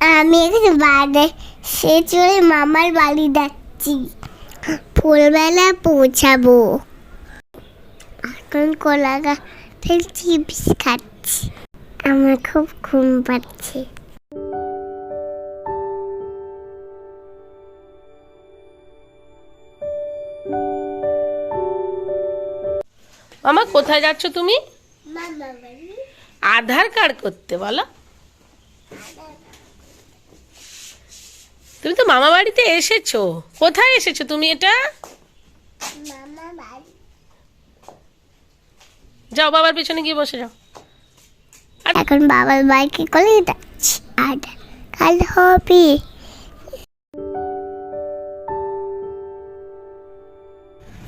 আমি এখানে বাইরে সে চলে মামার বাড়ি যাচ্ছি ফুলবেলা পৌঁছাবো। এখন কলা গাছে চিপস খাচ্ছি। আমার খুব ঘুম পাচ্ছে। মামা কোথায় যাচ্ছ তুমি? আধার কার্ড করতে বলো। তুমি তো মামা বাড়িতে এসেছ। কোথায় এসেছ তুমি এটা? যাও বাবার পেছনে গিয়ে বসে যাও। এখন বাবার বাইকে করে যাচ্ছি। আর কাল হবে।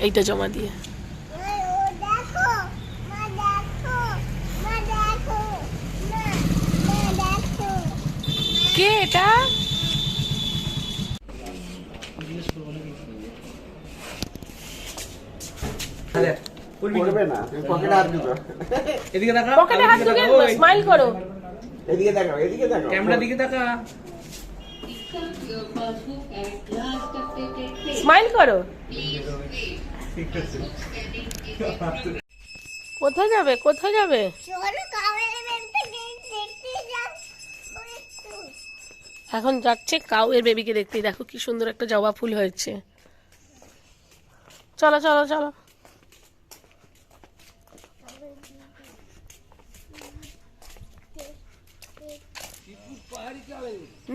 এইটা জমা দিয়ে। কে এটা? করবে না। পকেটে হাত দিবে এদিকে দেখা পকেটে হাত ঢুকে স্মাইল করো। এদিকে এদিকে ক্যামেরা দিকে তাকা স্মাইল করো। কোথায় যাবে? কোথায় যাবে? এখন যাচ্ছে কাউয়ের বেবিকে দেখতে দেখো কি সুন্দর একটা জবা ফুল হয়েছে। চলো চলো চলো।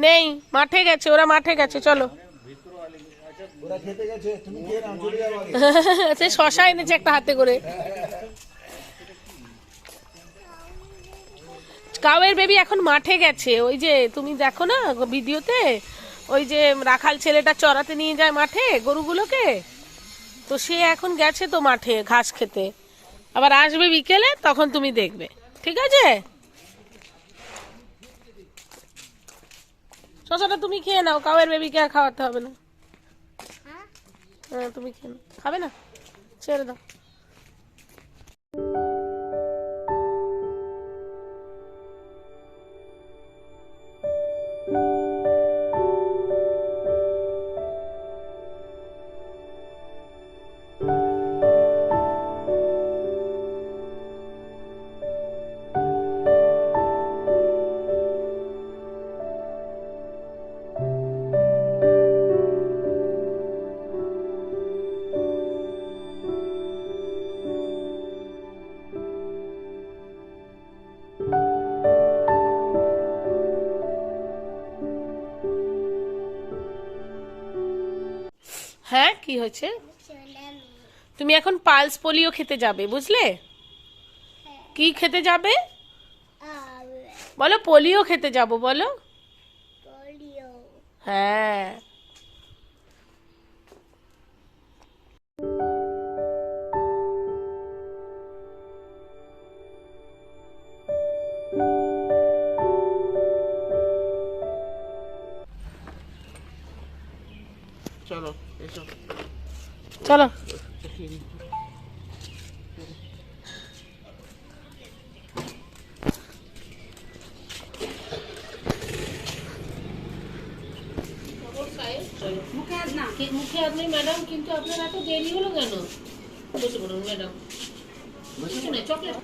নেই, মাঠে গেছে, ওরা মাঠে গেছে, চলো। সে শশা এনেছে একটা হাতে করে। কাউয়ের বেবি এখন মাঠে গেছে, ওই যে তুমি দেখো না ভিডিওতে, ওই যে রাখাল ছেলেটা চড়াতে নিয়ে যায় মাঠে গরুগুলোকে? তো সে এখন গেছে তো মাঠে ঘাস খেতে। আবার আসবে বিকেলে, তখন তুমি দেখবে। ঠিক আছে? শশাটা তুমি খেয়ে নাও কাউয়ের বেবিকে আর খাওয়াতে হবে না। হ্যাঁ তুমি খেয়ে নাও। খাবে না? ছেড়ে দাও। হ্যাঁ কি হয়েছে? তুমি এখন পালস পোলিও খেতে যাবে বুঝলে? কি খেতে যাবে? বলো পোলিও খেতে যাব বলো। হ্যাঁ। চলো এসো। চলো। মুখে আপনি ম্যাডাম কিন্তু আপনার এত দেরি হলো কেন? বসে পড়ুন ম্যাডাম। চকলেট।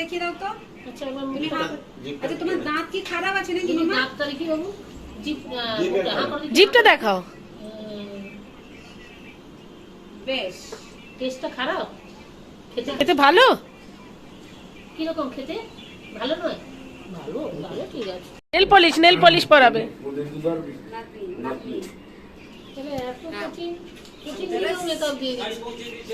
দেখিয়ে দাও তো। আচ্ছা আচ্ছা তোমার দাঁত কি খারাপ আছে নাকি দাঁত তারিখই বাবু জিপটা দেখাও বেশ টেস্টটা খারাপ খেতে ভালো কীরকম খেতে ভালো নয় ভালো ভালো ঠিক আছে নেল পলিশ নেল পলিশ পরাবে মেকআপ দিয়ে দিচ্ছে